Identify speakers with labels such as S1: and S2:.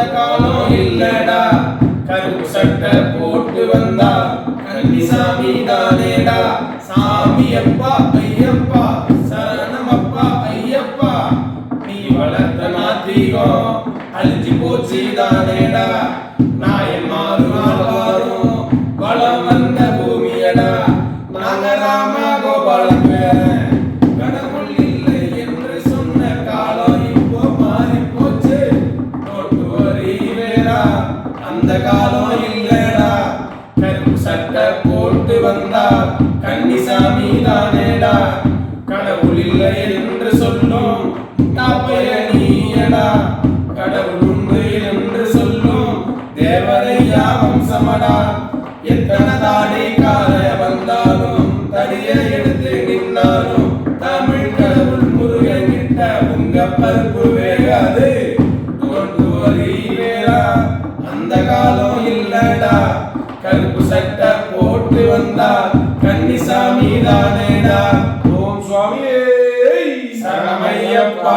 S1: வந்த காலம் இல்லடா. கருப்பு சட்டை போட்டு வந்தா கல்வி சாமி தானேடா. சாமி அப்பா ஐயப்பா சரணம் அப்பா ஐயப்பா. நீ வளர்த்த நாத்திகம் அழிஞ்சு போச்சு தானேடா. நான் வரி வேறா? அந்த காலம் இல்லடா. கருப்பு சட்டை போட்டு வந்தா கன்னிசாமி தானேடா. கடவுள் இல்லை என்று சொல்லும் தாப்பைய நீயடா. கடவுள் உண்டு என்று சொல்லும் தேவரையா வம்சமடா எத்தனை தாடி கால வந்தாலும் தடிய எடுத்து நின்னாலும் தமிழ் கடவுள் முருகன் கிட்ட உங்க பருப்பு வேகாது. இல்லடா கருப்பு சட்டை போட்டு வந்தா கன்னிசாமி தானேடா ஓம் சுவாமியே. சரமையப்பா